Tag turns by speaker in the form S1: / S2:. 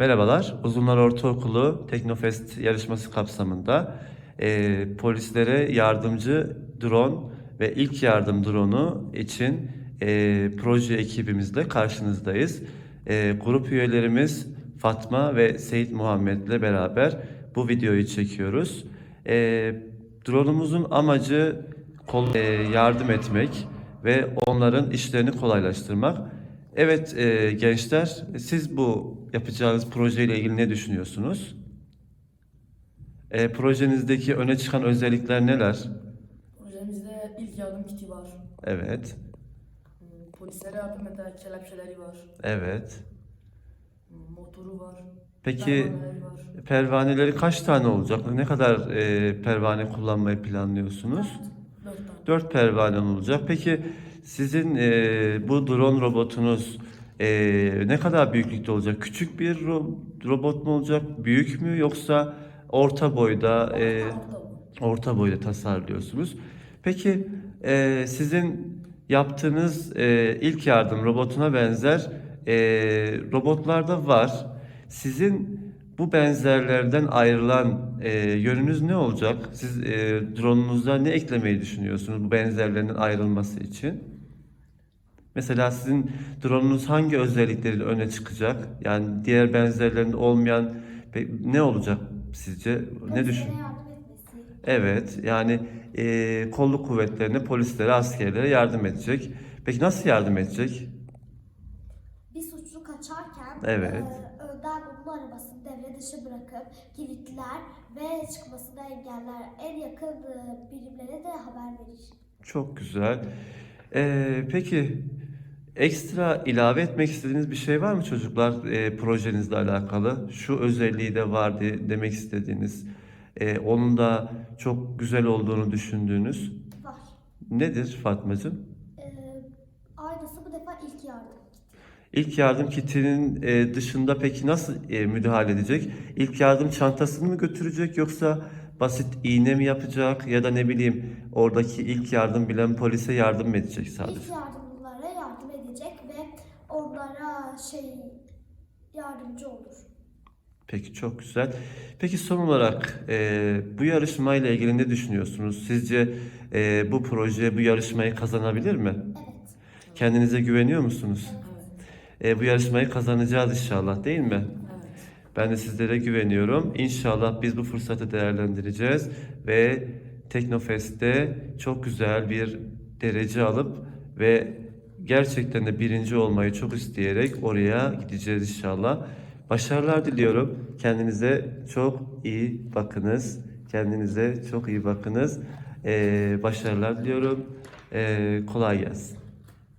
S1: Merhabalar, Uzunlar Ortaokulu Teknofest yarışması kapsamında e, polislere yardımcı drone ve ilk yardım drone'u için e, proje ekibimizle karşınızdayız. E, grup üyelerimiz Fatma ve Seyit Muhammed'le beraber bu videoyu çekiyoruz. E, drone'umuzun amacı kol- e, yardım etmek ve onların işlerini kolaylaştırmak. Evet e, gençler, siz bu yapacağınız projeyle ilgili ne düşünüyorsunuz? E, projenizdeki öne çıkan özellikler neler?
S2: Projemizde ilk yardım kiti var.
S1: Evet,
S2: Hmm, Polislere yardım eden kelepçeleri var.
S1: evet.
S2: Hmm, Motoru var.
S1: Peki
S2: pervaneleri var.
S1: pervaneleri kaç tane olacak? Ne kadar e, pervane kullanmayı planlıyorsunuz?
S2: Dört tane.
S1: Dört pervane olacak. Peki sizin e, bu drone robotunuz e, ne kadar büyüklükte olacak? Küçük bir ro- robot mu olacak? Büyük mü yoksa orta boyda? e,
S2: Orta
S1: boyda tasarlıyorsunuz. Peki e, sizin yaptığınız e, ilk yardım robotuna benzer e, robotlarda var. Sizin bu benzerlerden ayrılan e, yönünüz ne olacak? Siz e, drone'unuzda ne eklemeyi düşünüyorsunuz bu benzerlerinden ayrılması için? Mesela sizin drone'unuz hangi özellikleriyle öne çıkacak? Yani diğer benzerlerinde olmayan ne olacak sizce? Ne düşün? Evet, yani e, kolluk kuvvetlerine, polislere, askerlere yardım edecek. Peki nasıl yardım edecek?
S3: Bir suçlu kaçarken
S1: Evet.
S3: e, önden onun arabasını devre dışı bırakıp kilitler ve çıkmasını engeller. En yakın e, birimlere de haber verir.
S1: Çok güzel. E, peki ekstra ilave etmek istediğiniz bir şey var mı çocuklar e, projenizle alakalı? Şu özelliği de var diye demek istediğiniz, e, onun da çok güzel olduğunu düşündüğünüz
S3: Var.
S1: nedir Fatmacığım?
S3: E, aynısı bu defa ilk yardım.
S1: İlk yardım kitinin e, dışında peki nasıl e, müdahale edecek? İlk yardım çantasını mı götürecek yoksa basit iğne mi yapacak ya da ne bileyim oradaki ilk yardım bilen polise yardım mı edecek sadece?
S3: İlk yardım şey yardımcı olur.
S1: Peki çok güzel. Peki son olarak e, bu yarışmayla ilgili ne düşünüyorsunuz? Sizce e, bu proje bu yarışmayı kazanabilir mi?
S3: Evet.
S1: Kendinize güveniyor musunuz?
S2: Evet.
S1: E, bu yarışmayı kazanacağız inşallah değil mi?
S2: Evet.
S1: Ben de sizlere güveniyorum. İnşallah biz bu fırsatı değerlendireceğiz ve Teknofest'te çok güzel bir derece alıp ve gerçekten de birinci olmayı çok isteyerek oraya gideceğiz inşallah. Başarılar diliyorum. Kendinize çok iyi bakınız. Kendinize çok iyi bakınız. Ee, başarılar diliyorum. Ee, kolay gelsin.